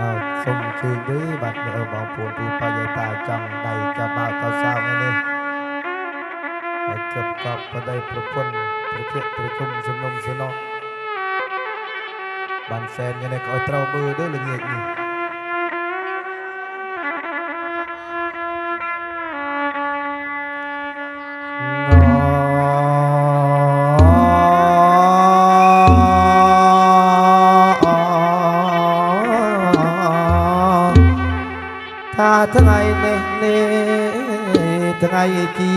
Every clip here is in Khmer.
អើសូមអញ្ជើញទេបាទអ្នកបងប្អូនទូបយាតាចង់ដៃចាំបោកតសៅថ្ងៃនេះហើយជប់កប់បដិប្រពន្ធប្រជិកប្រជុំសំណុំសំណោះបានសែនថ្ងៃនេះក៏ឲ្យត្រូវមើលទេល្ងាចនេះ ថាថ្ងៃនេះនេះថ្ងៃជា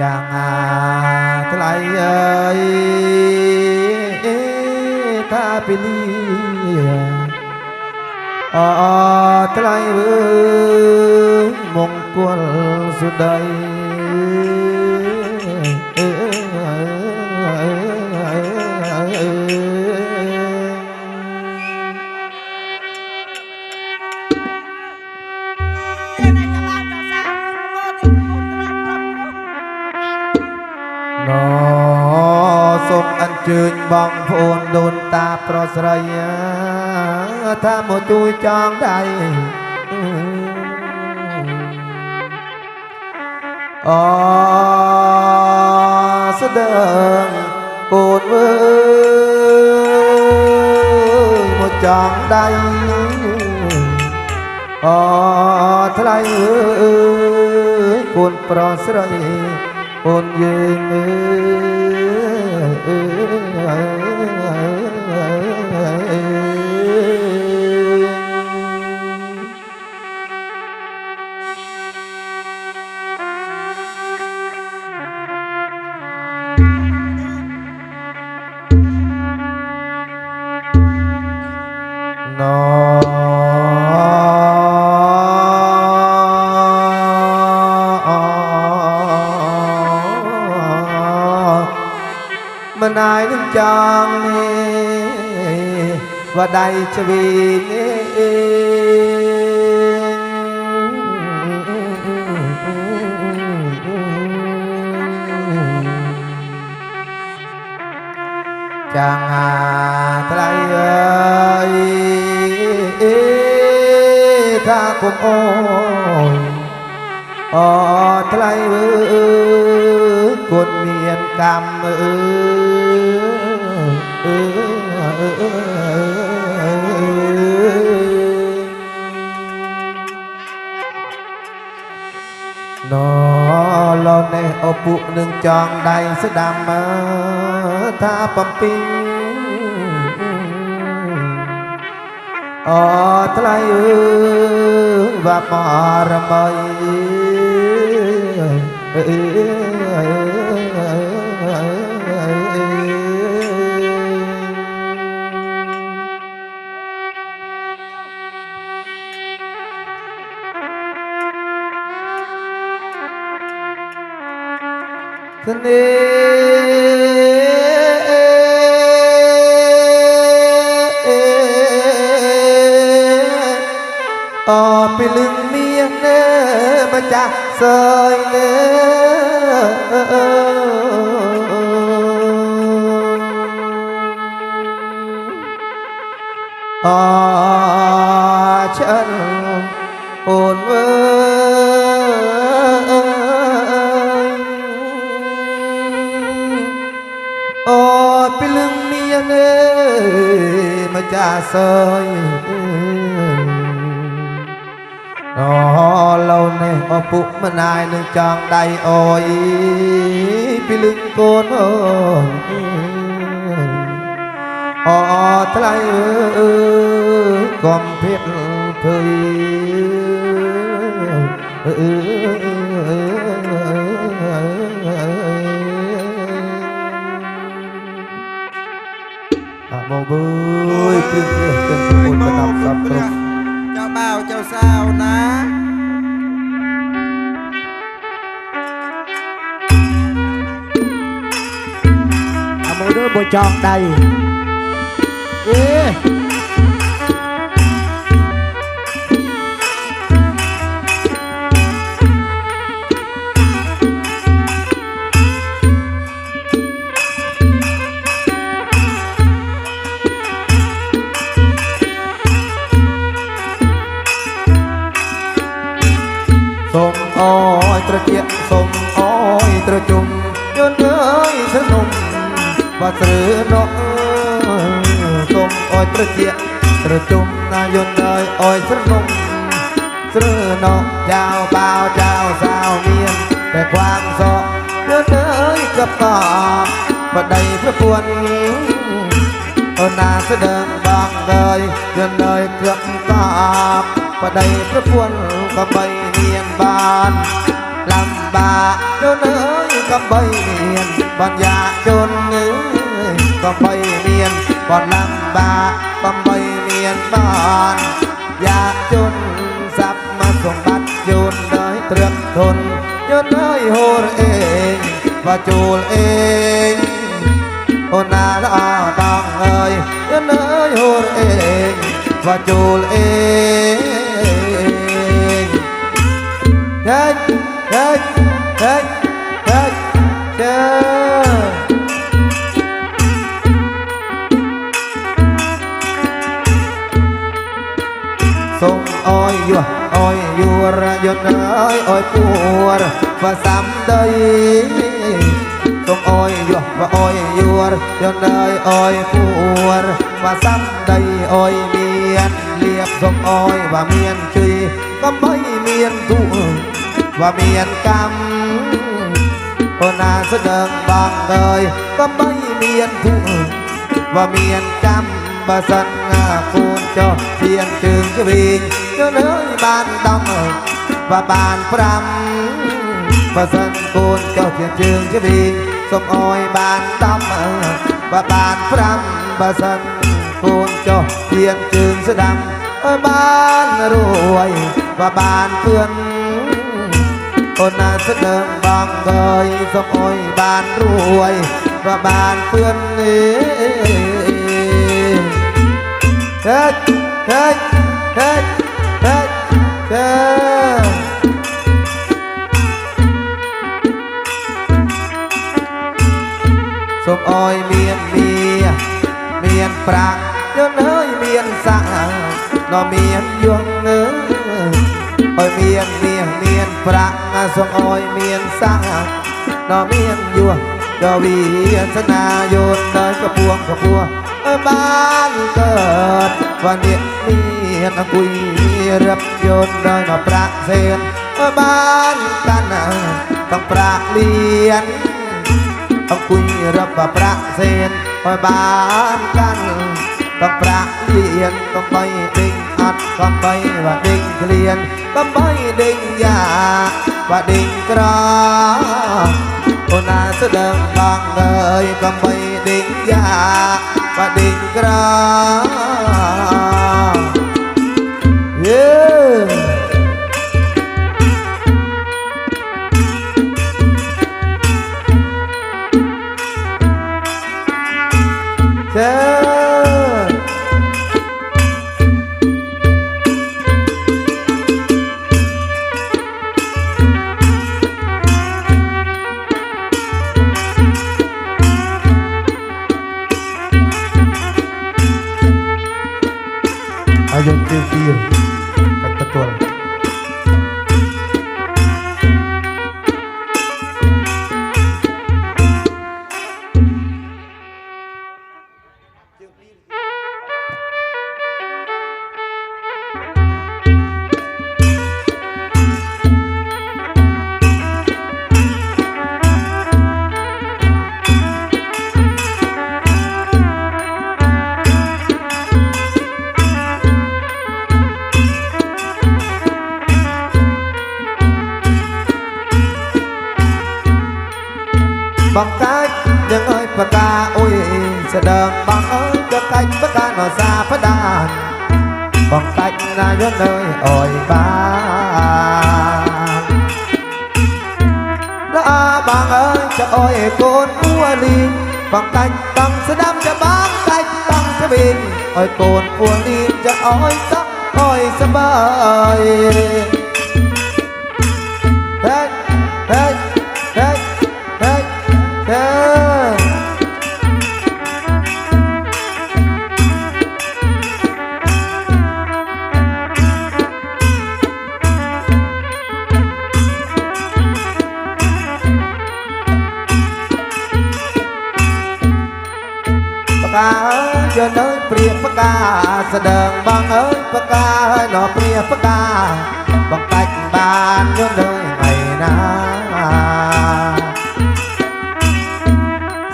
ចាំអាថ្លៃអើយថាពីលីអថ្លៃអើយមង្គលសុដី បងប្អូនដូនតាប្រុសស្រីថាមកជួយចងដៃអស្ដើងកូនអើយមកចងដៃអថ្លៃអើយកូនប្រុសស្រីអូនយើងអើយ love. ว่าใดชวีนี้จังอาไตรเอ้ยทาคุมโอนอไตรายกุกดเมียนกรรมเอ้ย នេះអពុនឹងចងដៃស្ដាំមើលថាបំពីងអថ្លៃអើយវបរមីគ្สายเลืออาฉันโอนเวโอ้ไปลึงเมียนเอมาจ่าซอย ឡូវនេះអពុកម្នាយនឹងចង់ដៃអូយពីលឹងកូនអូនអូថ្លៃអើយកុំភេទភ័យអមកអើយពីព្រះទាំង บ่จองไดเอ๊ បាស្រឿណក់សូមអើយត្រជាក់ត្រជុំណាយន់អើយអើយស្រនុំស្រឺណក់ចៅបៅចៅសៅមានតែความសក់យន់អើយកັບតបដីប្រពន្ធអូនណាស្ដើងបងកើយយន់អើយគប់តបបដីប្រពន្ធក៏បីមានបានលំបា កយន់អើយក៏បីមានបានយ៉ាជន់អើយក៏បីមានបានលំបាកក៏បីមានបានយ៉ាជន់សាប់មកសម្បត្តិយន់ដោយត្រឹមធនយន់អើយហូរអេងបាជួលអេងអូនណាល្អបងអើយយន់អើយហូរអេងបាជួលអេងហេហេហេហេ រយត់រើយអើយពួរបើសាំដីទុំអើយយោបើអើយយួរយត់រើយអើយពួរបើសាំដីអើយមានលៀបទុំអើយបើមានជ័យក៏មិនមានទូបើមានកម្មអូនណាស្ដឹងបងអើយក៏មិនមានទូបើមានកម្មបើសិនងាកូនចោះទៀនជើងជវិញ cho nơi bàn đồng và bàn pram và dân côn cho thiên trường chứ vì sông ôi bàn đồng và bàn pram và dân côn cho thiên trường sẽ bàn ruồi và bàn phương ôn là sức đường bằng đời sông ôi bàn ruồi và bàn phương សូមអោយមានមាមានប្រាក់យន្តហើយមានសាក់ដ៏មានយន្តអើយអោយមានមាមានប្រាក់សូមអោយមានសាក់ដ៏មានយន្តដ៏វិសនាយន្តដល់កពួងកពួងបានកើតវណ្ណនេះមានអង្គុយ រៀបយន្តដោយមកប្រាក់សៀនបានតាណាបងប្រាក់លៀនអង្គុយរាប់ប្រាក់សៀនឲ្យបានកាន់បងប្រាក់លៀនកំបីដេញអត់កំបីបាដេញក្លៀនកំបីដេញយ៉ាបាដេញក្រអូនណាស្ដើងបងអើយកំបីដេញយ៉ាបាដេញក្រ Yeah. I don't feel. fear. Ôi Sẽ đờm bằng ơi cơ cách bất ca nó ra bất đàn. Bằng cách là những nơi ôi ba. Đã bằng ơi cho ôi con mua linh Bằng cách bằng sẽ đâm cho bằng cách bằng sẽ bình Ôi con mua linh cho ôi sắc ôi sẽ bơi ស្ដើងបងអើយបកាហើយណោព្រាបកាបងកាច់បានយន់អើយថ្ងៃណា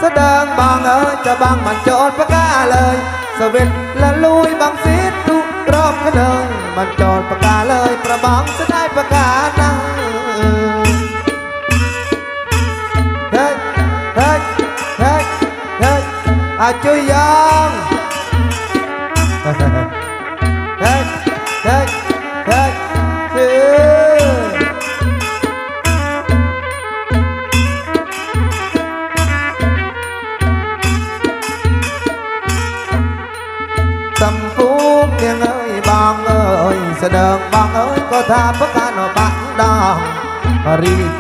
ស្ដើងបងអើយจะបងមិនចូលបកាលើយសវិតលលួយបងស៊ីទុក្រមក្នើយមិនចូលបកាលើយប្របងស្ដាយបកាណាហេហេហេហេអាចជួយយ៉ាង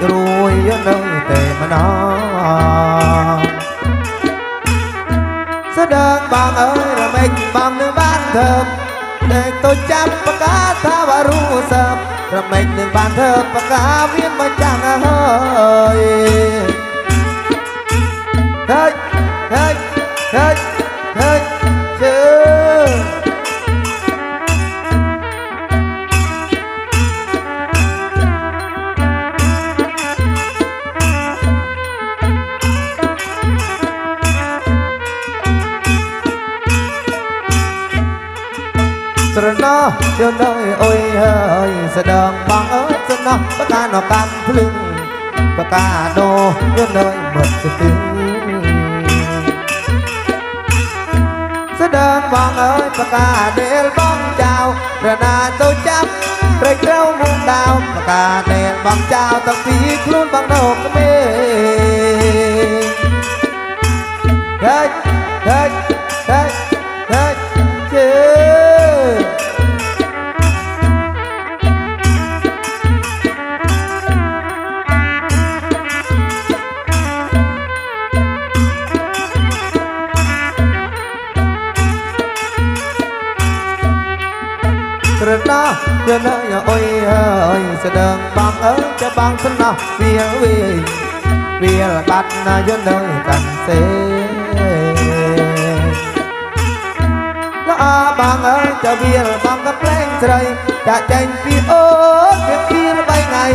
រីករួយនៅតែម្ដងស្ដើងបងអើយរមែងបងនឹងបានធើបតែទៅចាំប្រកាថាវរុសើបរមែងនឹងបានធើបប្រកាមានមកចាំ ស្រណោះបកាណកាន់ភ្លឹងបកាដោយន់អើយមិត្តស្ទឹងស្ដើងបងអើយបកាដេលបងចៅរណាទៅចាប់ព្រៃក្រៅមុំដាវបកាដេលបងចៅតាំងពីខ្លួនបងដោក្មេង Hey, hey, សំណោះវាលវេងវាលបាត់ណាយន្តនឹងកាន់សេល្អបងអើយទៅវាលបងកំប្លែងស្រីចាក់ចែងពីអូនវាពីរបីថ្ងៃ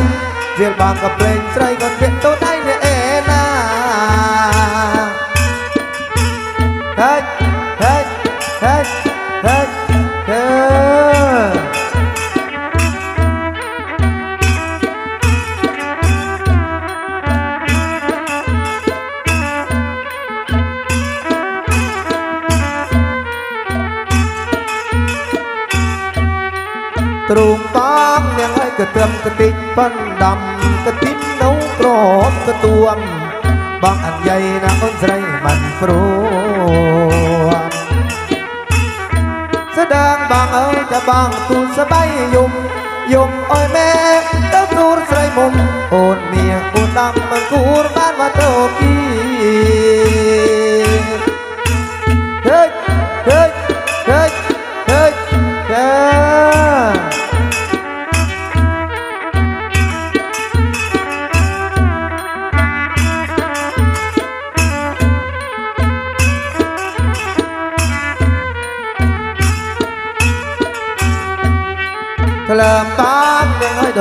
វាលបងកំប្លែងស្រីក៏ទៀតទៅដៃអ្នក ទ្រូងបងនាងហើយកត្រឹមកតិចប៉ុនដំកតិចនៅក្រមកទួងបងអញ្ញៃណាអូនស្រីមិនព្រមស្ដាងបងអើយจะបងទូលស្បៃយំយំអើយម៉ែទៅទូលស្រីមុំអូនមាអូនដំមិនគួរបានមកទៅគី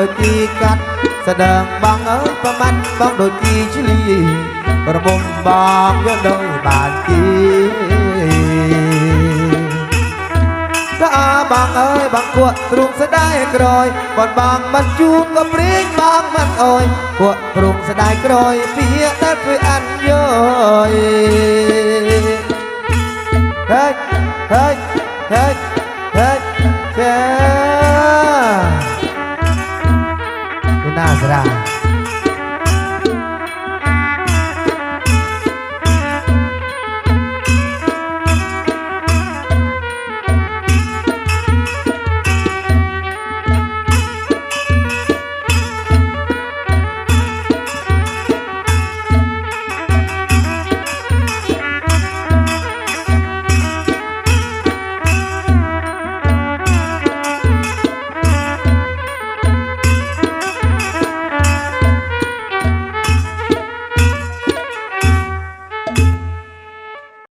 ដូចទីកាត់ស្ដើងបងអើយប្រមាត់បងដូចទីឆ្លីប្រមុំបងយកដូចបានទីក៏អាបងអើយបងគក់ទ្រុងស្ដាយក្រោយបងបងមិនជូនក៏ព្រៀងបងមិនអើយគក់ទ្រុងស្ដាយក្រោយពីតែធ្វើអានយោយ Hey, hey, hey, hey, yeah. Ra?